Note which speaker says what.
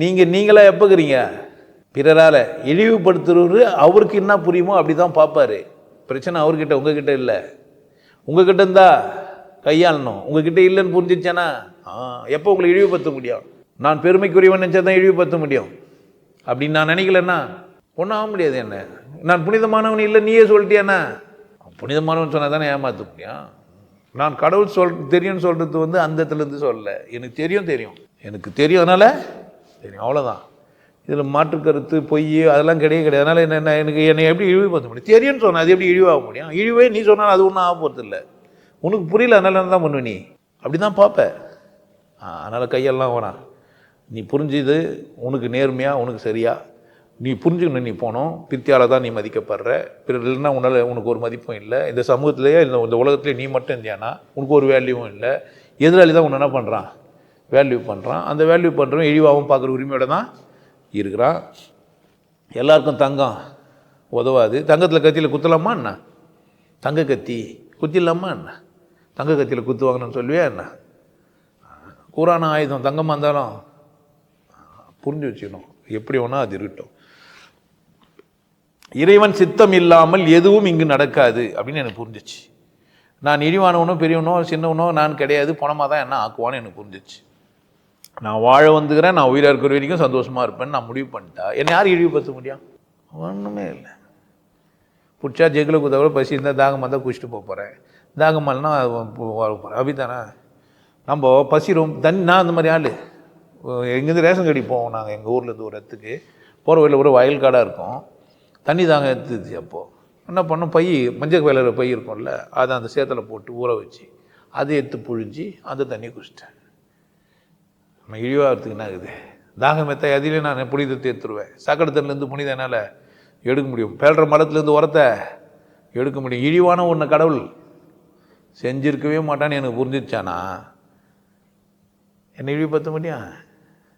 Speaker 1: நீங்கள் நீங்களாக எப்போக்குறீங்க? பிறரால் இழிவுபடுத்துறவர் அவருக்கு என்ன புரியுமோ அப்படி தான் பார்ப்பாரு. பிரச்சனை அவர்கிட்ட உங்ககிட்ட இல்லை. உங்ககிட்ட இருந்தா கையாளணும். உங்ககிட்ட இல்லைன்னு புரிஞ்சிச்சானா ஆ எப்போ உங்களை இழிவுபடுத்த முடியும்? நான் பெருமைக்குரியவன் நினச்சா தான் இழிவுபடுத்த முடியும். அப்படின்னு நான் நினைக்கலன்னா ஒன்றும் ஆக முடியாது என்ன? நான் புனிதமானவன் இல்லை நீயே சொல்லிட்டியாண்ணா புனிதமானவன் சொன்னால் தானே ஏமாற்ற முடியும்? நான் கடவுள் சொல் தெரியும்னு சொல்கிறது வந்து அந்த இடத்துலேருந்து சொல்லலை. எனக்கு தெரியும் தெரியும். எனக்கு தெரியும் அதனால் சரி அவ்வளோதான் இதில் மாற்று கருத்து பொய் அதெல்லாம் கிடையவே கிடையாது. அதனால் என்ன எனக்கு என்னை எப்படி இழிவுபடுத்த முடியும்? தெரியும்னு சொன்னால் அது எப்படி இழிவாக முடியும்? இழிவே நீ சொன்னால் அது ஒன்றும் ஆக போகிறது இல்லை. உனக்கு புரியல அதனால தான் பண்ணுவ நீ? அப்படி தான் பார்ப்ப அதனால் கையெல்லாம் வேணாம் நீ புரிஞ்சுது உனக்கு நேர்மையாக உனக்கு சரியா. நீ புரிஞ்சுக்கணும் நீ போனோம் பித்தியால் தான் நீ மதிக்கப்படுற. பிறர் இல்லைன்னா உன்னால் உனக்கு ஒரு மதிப்பும் இல்லை. இந்த சமூகத்திலேயே இந்த இந்த உலகத்திலே நீ மட்டும் இருந்தியானா உனக்கு ஒரு வேல்யூவும் இல்லை. எதிராளி தான் உன்னை என்ன பண்ணுறான் வேல்யூ பண்ணுறான் அந்த வேல்யூ பண்ணுறவன் இழிவாகவும் பார்க்குற உரிமையோட தான் இருக்கிறான். எல்லாருக்கும் தங்கம் உதவாது. தங்கத்தில் கத்தியில் குத்தலாமா என்ன? தங்க கத்தி. குத்திடலாமா என்ன? தங்க கத்தியில் குத்துவாங்கன்னு சொல்லுவியா என்ன? கூறான ஆயுதம் தங்கமாக இருந்தாலும் புரிஞ்சு வச்சுக்கணும். எப்படி வேணால் அது இருக்கட்டும். இறைவன் சித்தம் இல்லாமல் எதுவும் இங்கு நடக்காது அப்படின்னு எனக்கு புரிஞ்சிச்சு. நான் இழிவானவனோ பெரியவனோ சின்னவனோ நான் கிடையாது. பணமாக தான் என்ன ஆக்குவான்னு எனக்கு புரிஞ்சிச்சு. நான் வாழ வந்துக்கிறேன் நான் உயிராக இருக்கிற வரைக்கும் சந்தோஷமாக இருப்பேன்னு நான் முடிவு பண்ணிட்டா. என்னை யார் இழிவுபடுத்த முடியும் ஒன்றுமே இல்லை. பிடிச்சா ஜெகில் குத்தவரை பசி இருந்தால் தாகமாக தான் குடிச்சிட்டு போக போகிறேன் தாகமால்னா வாழ போகிறேன் அப்படித்தானே? நம்ம பசி ரொம்ப தண்ணி நான் அந்த மாதிரி ஆள். எங்கேருந்து ரேஷன் கடி போவோம் நாங்கள் எங்கள் ஊர்லேருந்து ஒரு இடத்துக்கு. போகிற வழியில் ஒரு வயல் காடாக இருக்கும். தண்ணி தாங்க எடுத்துச்சு அப்போது என்ன பண்ணோம்? பை மஞ்சள் வேலையில் பை இருக்கும்ல அதை அந்த சேத்தில் போட்டு ஊற வச்சு அதை எடுத்து புழிஞ்சு அந்த தண்ணியை குடிச்சிட்டேன். நம்ம இழிவாகிறதுக்கு என்ன ஆகுது? தாகம் மெத்த அதிலே நான் புனிதத்தை எடுத்துருவேன் சாக்கடத்திலேருந்து புனித என்னால் எடுக்க முடியும். பேழ்ற மரத்துலேருந்து உரத்தை எடுக்க முடியும். இழிவான ஒன்று கடவுள் செஞ்சிருக்கவே மாட்டான்னு எனக்கு புரிஞ்சிச்சானா என்னை இழிவுபடுத்த முடியும்